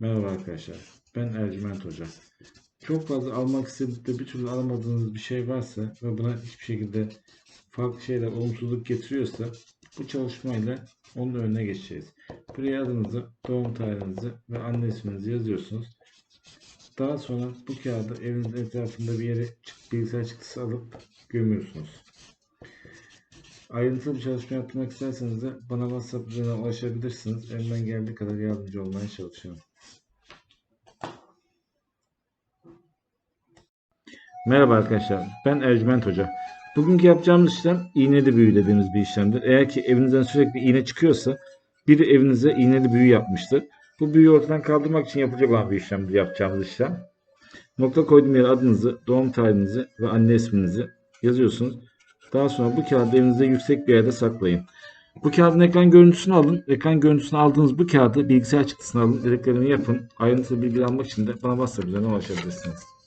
Merhaba arkadaşlar. Ben Ercüment Hoca. Çok fazla almak istedip de bir türlü alamadığınız bir şey varsa ve buna hiçbir şekilde farklı şeyler olumsuzluk getiriyorsa bu çalışmayla onun önüne geçeceğiz. Buraya adınızı, doğum tarihinizi ve anne isminizi yazıyorsunuz. Daha sonra bu kağıdı evinizin etrafında bir yere bilgisayar çıktısı alıp gömüyorsunuz. Ayrıntılı bir çalışma yapmak isterseniz de bana WhatsApp üzerinden ulaşabilirsiniz. Elimden geldiği kadar yardımcı olmaya çalışıyorum. Merhaba arkadaşlar, ben Ercüment Hoca. Bugünkü yapacağımız işlem iğneli büyü dediğimiz bir işlemdir. Eğer ki evinizden sürekli iğne çıkıyorsa biri evinize iğneli büyü yapmıştır. Bu büyüyü ortadan kaldırmak için yapılacak olan bir işlemdir yapacağımız işlem. Nokta koyduğum yere adınızı, doğum tarihinizi ve anne isminizi yazıyorsunuz. Daha sonra bu kağıdı evinizde yüksek bir yerde saklayın. Bu kağıdın ekran görüntüsünü alın. Ekran görüntüsünü aldığınız bu kağıdı bilgisayar çıktısına alın. Dediklerimi yapın. Ayrıntılı bilgi almak için de bana WhatsApp.